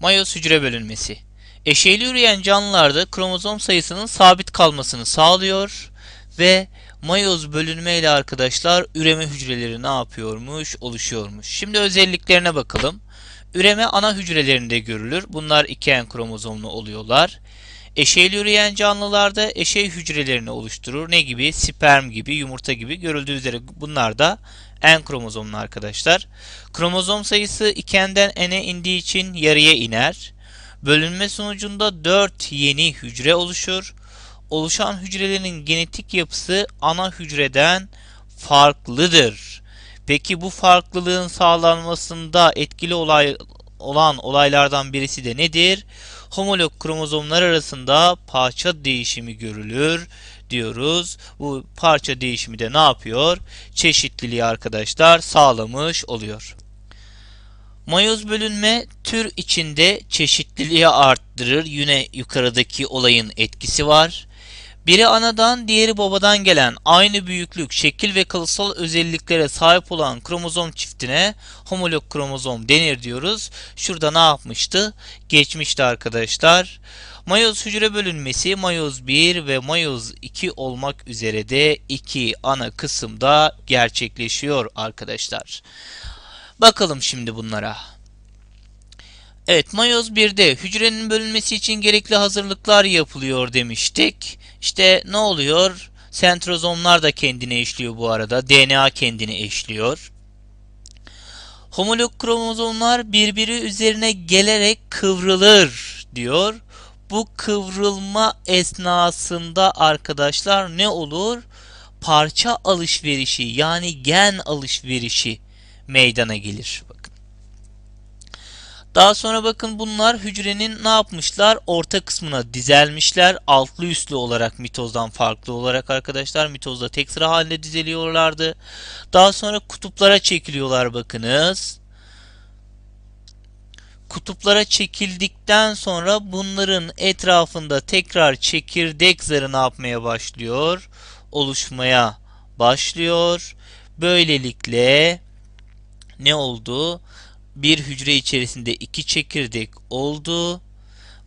Mayoz hücre bölünmesi. Eşeyli üreyen canlılarda kromozom sayısının sabit kalmasını sağlıyor ve mayoz bölünme ile arkadaşlar üreme hücreleri ne yapıyormuş? Oluşuyormuş. Şimdi özelliklerine bakalım. Üreme ana hücrelerinde görülür. Bunlar iki en kromozomlu oluyorlar. Eşeyli üreyen canlılarda eşey hücrelerini oluşturur. Ne gibi? Sperm gibi, yumurta gibi. Görüldüğü üzere bunlar da en kromozomlu arkadaşlar. Kromozom sayısı 2'den n'e indiği için yarıya iner. Bölünme sonucunda 4 yeni hücre oluşur. Oluşan hücrelerin genetik yapısı ana hücreden farklıdır. Peki bu farklılığın sağlanmasında etkili olay olan olaylardan birisi de nedir? Homolog kromozomlar arasında parça değişimi görülür diyoruz. Bu parça değişimi de ne yapıyor? Çeşitliliği arkadaşlar sağlamış oluyor. Mayoz bölünme tür içinde çeşitliliği arttırır. Yine yukarıdaki olayın etkisi var. Biri anadan, diğeri babadan gelen aynı büyüklük, şekil ve kalıtsal özelliklere sahip olan kromozom çiftine homolog kromozom denir diyoruz. Şurada ne yapmıştı? Geçmişti arkadaşlar. Mayoz hücre bölünmesi mayoz 1 ve mayoz 2 olmak üzere de iki ana kısımda gerçekleşiyor arkadaşlar. Bakalım şimdi bunlara. Evet mayoz 1'de hücrenin bölünmesi için gerekli hazırlıklar yapılıyor demiştik. İşte ne oluyor? Sentrozomlar da kendini eşliyor bu arada. DNA kendini eşliyor. Homolog kromozomlar birbiri üzerine gelerek kıvrılır diyor. Bu kıvrılma esnasında arkadaşlar ne olur? Parça alışverişi yani gen alışverişi meydana gelir. Bakın. Daha sonra bakın bunlar hücrenin ne yapmışlar? Orta kısmına dizelmişler. Altlı üstlü olarak mitozdan farklı olarak arkadaşlar. Mitozda tek sıra halinde dizeliyorlardı. Daha sonra kutuplara çekiliyorlar bakınız. Kutuplara çekildikten sonra bunların etrafında tekrar çekirdek zarı ne yapmaya başlıyor? Oluşmaya başlıyor. Böylelikle ne oldu? Bir hücre içerisinde iki çekirdek oldu.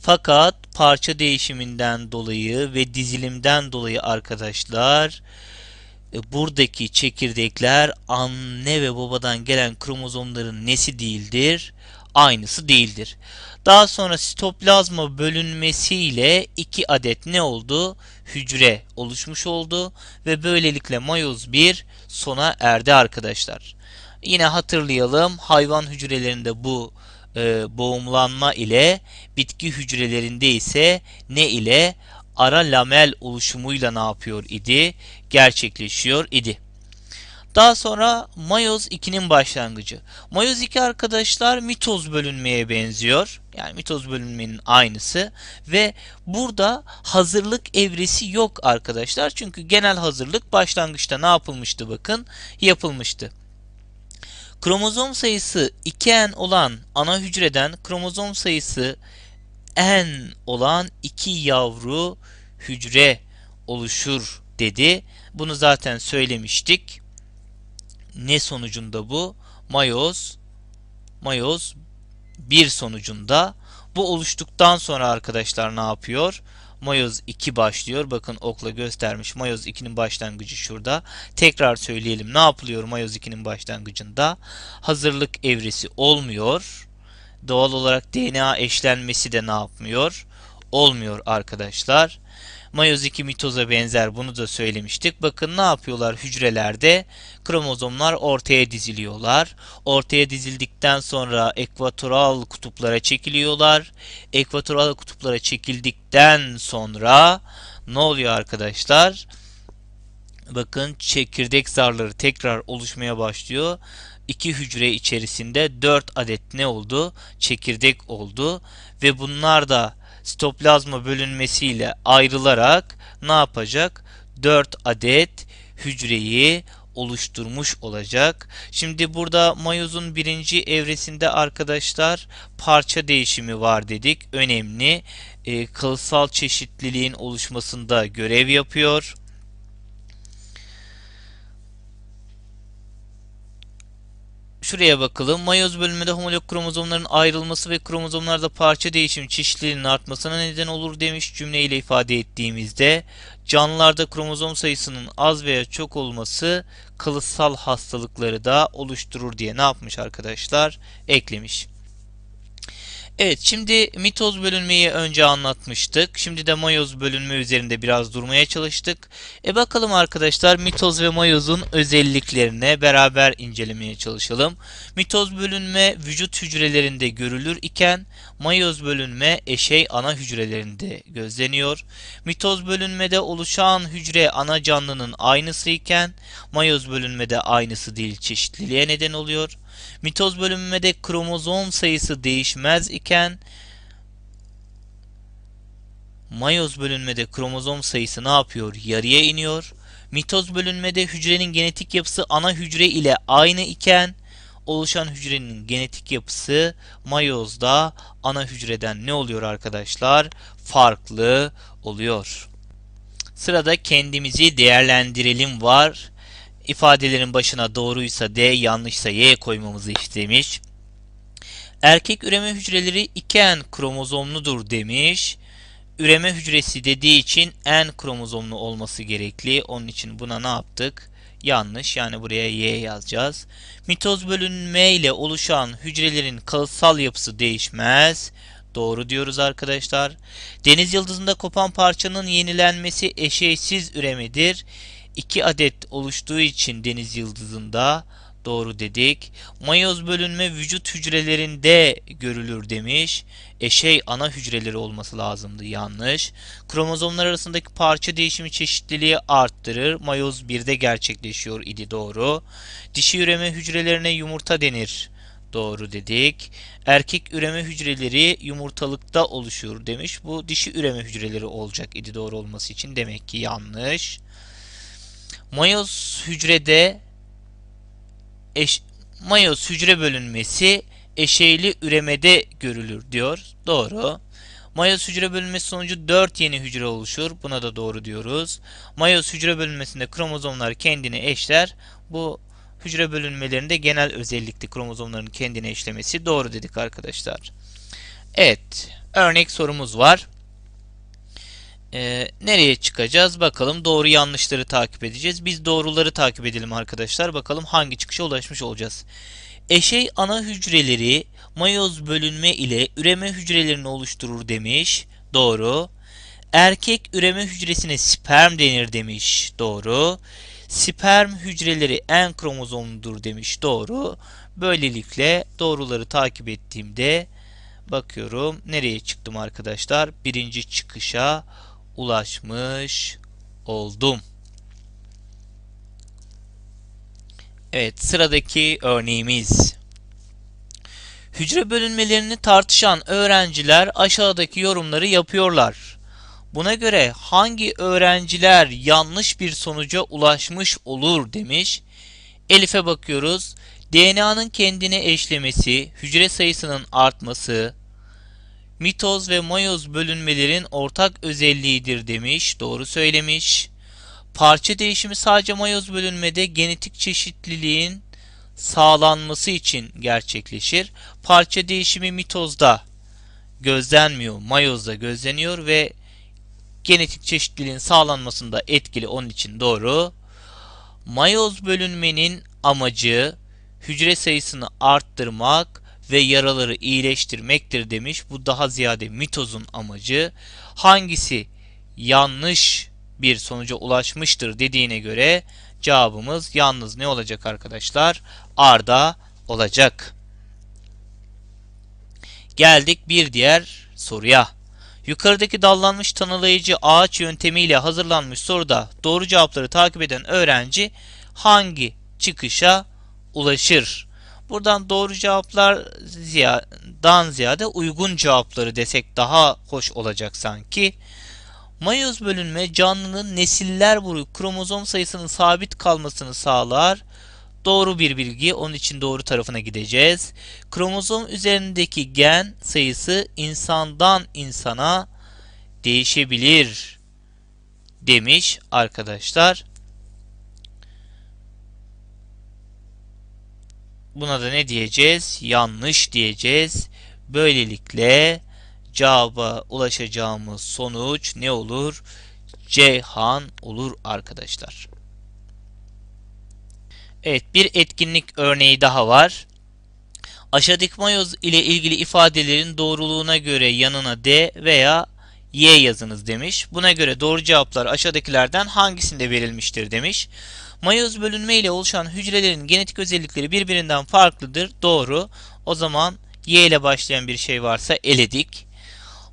Fakat parça değişiminden dolayı ve dizilimden dolayı arkadaşlar e, buradaki çekirdekler anne ve babadan gelen kromozomların nesi değildir? Aynısı değildir. Daha sonra sitoplazma bölünmesiyle iki adet ne oldu? Hücre oluşmuş oldu ve böylelikle mayoz 1 sona erdi arkadaşlar. Yine hatırlayalım hayvan hücrelerinde bu e, boğumlanma ile bitki hücrelerinde ise ne ile ara lamel oluşumuyla ne yapıyor idi? Gerçekleşiyor idi. Daha sonra mayoz 2'nin başlangıcı. Mayoz 2 arkadaşlar mitoz bölünmeye benziyor. Yani mitoz bölünmenin aynısı ve burada hazırlık evresi yok arkadaşlar. Çünkü genel hazırlık başlangıçta ne yapılmıştı bakın? Yapılmıştı. Kromozom sayısı 2n olan ana hücreden kromozom sayısı n olan iki yavru hücre oluşur dedi. Bunu zaten söylemiştik. Ne sonucunda bu? Mayoz mayoz bir sonucunda bu oluştuktan sonra arkadaşlar ne yapıyor? Mayoz 2 başlıyor. Bakın okla göstermiş. Mayoz 2'nin başlangıcı şurada. Tekrar söyleyelim. Ne yapılıyor Mayoz 2'nin başlangıcında? Hazırlık evresi olmuyor. Doğal olarak DNA eşlenmesi de ne yapmıyor? Olmuyor arkadaşlar. Mayoz 2 mitoza benzer bunu da söylemiştik. Bakın ne yapıyorlar hücrelerde? Kromozomlar ortaya diziliyorlar. Ortaya dizildikten sonra ekvatoral kutuplara çekiliyorlar. Ekvatoral kutuplara çekildikten sonra ne oluyor arkadaşlar? Bakın çekirdek zarları tekrar oluşmaya başlıyor. İki hücre içerisinde 4 adet ne oldu? Çekirdek oldu ve bunlar da sitoplazma bölünmesiyle ayrılarak ne yapacak? 4 adet hücreyi oluşturmuş olacak. Şimdi burada mayozun birinci evresinde arkadaşlar parça değişimi var dedik. Önemli. E, kılsal çeşitliliğin oluşmasında görev yapıyor. Şuraya bakalım. Mayoz bölümünde homolog kromozomların ayrılması ve kromozomlarda parça değişim çeşitliliğinin artmasına neden olur demiş cümleyle ifade ettiğimizde canlılarda kromozom sayısının az veya çok olması kalıtsal hastalıkları da oluşturur diye ne yapmış arkadaşlar? Eklemiş. Evet şimdi mitoz bölünmeyi önce anlatmıştık. Şimdi de mayoz bölünme üzerinde biraz durmaya çalıştık. E bakalım arkadaşlar mitoz ve mayozun özelliklerine beraber incelemeye çalışalım. Mitoz bölünme vücut hücrelerinde görülür iken mayoz bölünme eşey ana hücrelerinde gözleniyor. Mitoz bölünmede oluşan hücre ana canlının aynısı iken mayoz bölünmede aynısı değil çeşitliliğe neden oluyor. Mitoz bölünmede kromozom sayısı değişmez iken mayoz bölünmede kromozom sayısı ne yapıyor? Yarıya iniyor. Mitoz bölünmede hücrenin genetik yapısı ana hücre ile aynı iken oluşan hücrenin genetik yapısı mayozda ana hücreden ne oluyor arkadaşlar? Farklı oluyor. Sırada kendimizi değerlendirelim var ifadelerin başına doğruysa D, yanlışsa Y koymamızı istemiş. Erkek üreme hücreleri iken kromozomludur demiş. Üreme hücresi dediği için N kromozomlu olması gerekli. Onun için buna ne yaptık? Yanlış. Yani buraya Y yazacağız. Mitoz bölünme ile oluşan hücrelerin kalıtsal yapısı değişmez. Doğru diyoruz arkadaşlar. Deniz yıldızında kopan parçanın yenilenmesi eşeysiz üremedir. 2 adet oluştuğu için deniz yıldızında doğru dedik. Mayoz bölünme vücut hücrelerinde görülür demiş. E şey ana hücreleri olması lazımdı yanlış. Kromozomlar arasındaki parça değişimi çeşitliliği arttırır. Mayoz 1'de gerçekleşiyor idi doğru. Dişi üreme hücrelerine yumurta denir. Doğru dedik. Erkek üreme hücreleri yumurtalıkta oluşur demiş. Bu dişi üreme hücreleri olacak idi doğru olması için. Demek ki yanlış. Mayoz hücrede eş, mayoz hücre bölünmesi eşeyli üremede görülür diyor. Doğru. Mayoz hücre bölünmesi sonucu 4 yeni hücre oluşur. Buna da doğru diyoruz. Mayoz hücre bölünmesinde kromozomlar kendini eşler. Bu hücre bölünmelerinde genel özellikli kromozomların kendini eşlemesi doğru dedik arkadaşlar. Evet. Örnek sorumuz var. Ee, nereye çıkacağız? Bakalım doğru yanlışları takip edeceğiz. Biz doğruları takip edelim arkadaşlar. Bakalım hangi çıkışa ulaşmış olacağız. Eşey ana hücreleri mayoz bölünme ile üreme hücrelerini oluşturur demiş. Doğru. Erkek üreme hücresine sperm denir demiş. Doğru. Sperm hücreleri en kromozomludur demiş. Doğru. Böylelikle doğruları takip ettiğimde bakıyorum nereye çıktım arkadaşlar? Birinci çıkışa ulaşmış oldum. Evet sıradaki örneğimiz. Hücre bölünmelerini tartışan öğrenciler aşağıdaki yorumları yapıyorlar. Buna göre hangi öğrenciler yanlış bir sonuca ulaşmış olur demiş. Elif'e bakıyoruz. DNA'nın kendine eşlemesi, hücre sayısının artması, mitoz ve mayoz bölünmelerin ortak özelliğidir demiş. Doğru söylemiş. Parça değişimi sadece mayoz bölünmede genetik çeşitliliğin sağlanması için gerçekleşir. Parça değişimi mitozda gözlenmiyor, mayozda gözleniyor ve genetik çeşitliliğin sağlanmasında etkili onun için doğru. Mayoz bölünmenin amacı hücre sayısını arttırmak ve yaraları iyileştirmektir demiş. Bu daha ziyade mitozun amacı. Hangisi yanlış bir sonuca ulaşmıştır dediğine göre cevabımız yalnız ne olacak arkadaşlar? Arda olacak. Geldik bir diğer soruya. Yukarıdaki dallanmış tanılayıcı ağaç yöntemiyle hazırlanmış soruda doğru cevapları takip eden öğrenci hangi çıkışa ulaşır? Buradan doğru cevaplar ziyadan ziyade uygun cevapları desek daha hoş olacak sanki. Mayoz bölünme canlının nesiller boyu kromozom sayısının sabit kalmasını sağlar. Doğru bir bilgi. Onun için doğru tarafına gideceğiz. Kromozom üzerindeki gen sayısı insandan insana değişebilir demiş arkadaşlar. Buna da ne diyeceğiz? Yanlış diyeceğiz. Böylelikle cevaba ulaşacağımız sonuç ne olur? Ceyhan olur arkadaşlar. Evet bir etkinlik örneği daha var. Aşağıdaki mayoz ile ilgili ifadelerin doğruluğuna göre yanına D veya Y yazınız demiş. Buna göre doğru cevaplar aşağıdakilerden hangisinde verilmiştir demiş. Mayoz bölünme ile oluşan hücrelerin genetik özellikleri birbirinden farklıdır. Doğru. O zaman Y ile başlayan bir şey varsa eledik.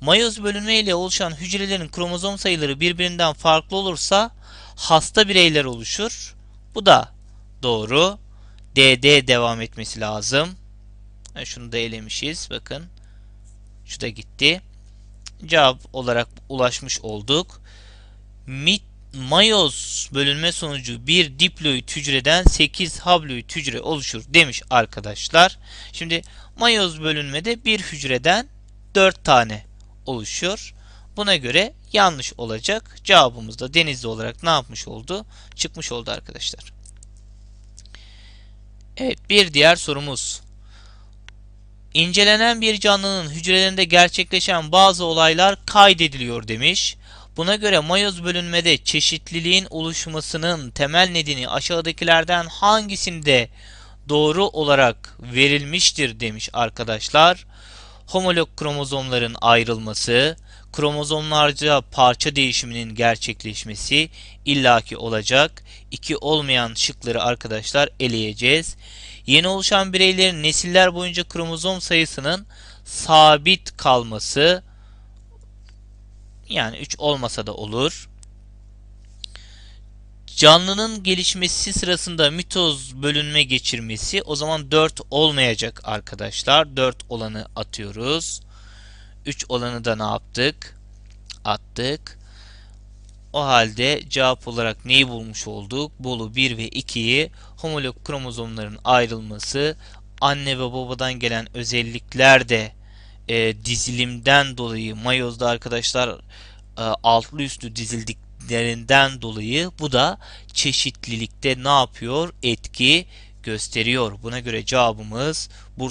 Mayoz bölünme ile oluşan hücrelerin kromozom sayıları birbirinden farklı olursa hasta bireyler oluşur. Bu da doğru. DD devam etmesi lazım. Şunu da elemişiz. Bakın. Şu da gitti. Cevap olarak ulaşmış olduk. Mit, mayoz bölünme sonucu bir diploid hücreden 8 habloid hücre oluşur demiş arkadaşlar. Şimdi mayoz bölünmede bir hücreden 4 tane oluşuyor. Buna göre yanlış olacak. Cevabımız da denizli olarak ne yapmış oldu? Çıkmış oldu arkadaşlar. Evet bir diğer sorumuz. İncelenen bir canlının hücrelerinde gerçekleşen bazı olaylar kaydediliyor demiş. Buna göre mayoz bölünmede çeşitliliğin oluşmasının temel nedeni aşağıdakilerden hangisinde doğru olarak verilmiştir demiş arkadaşlar. Homolog kromozomların ayrılması, kromozomlarca parça değişiminin gerçekleşmesi illaki olacak. İki olmayan şıkları arkadaşlar eleyeceğiz. Yeni oluşan bireylerin nesiller boyunca kromozom sayısının sabit kalması yani 3 olmasa da olur. Canlının gelişmesi sırasında mitoz bölünme geçirmesi o zaman 4 olmayacak arkadaşlar. 4 olanı atıyoruz. 3 olanı da ne yaptık? Attık. O halde cevap olarak neyi bulmuş olduk? Bolu 1 ve 2'yi homolog kromozomların ayrılması, anne ve babadan gelen özellikler de e, dizilimden dolayı mayozda arkadaşlar e, altlı üstlü dizildiklerinden dolayı bu da çeşitlilikte ne yapıyor? Etki gösteriyor. Buna göre cevabımız burada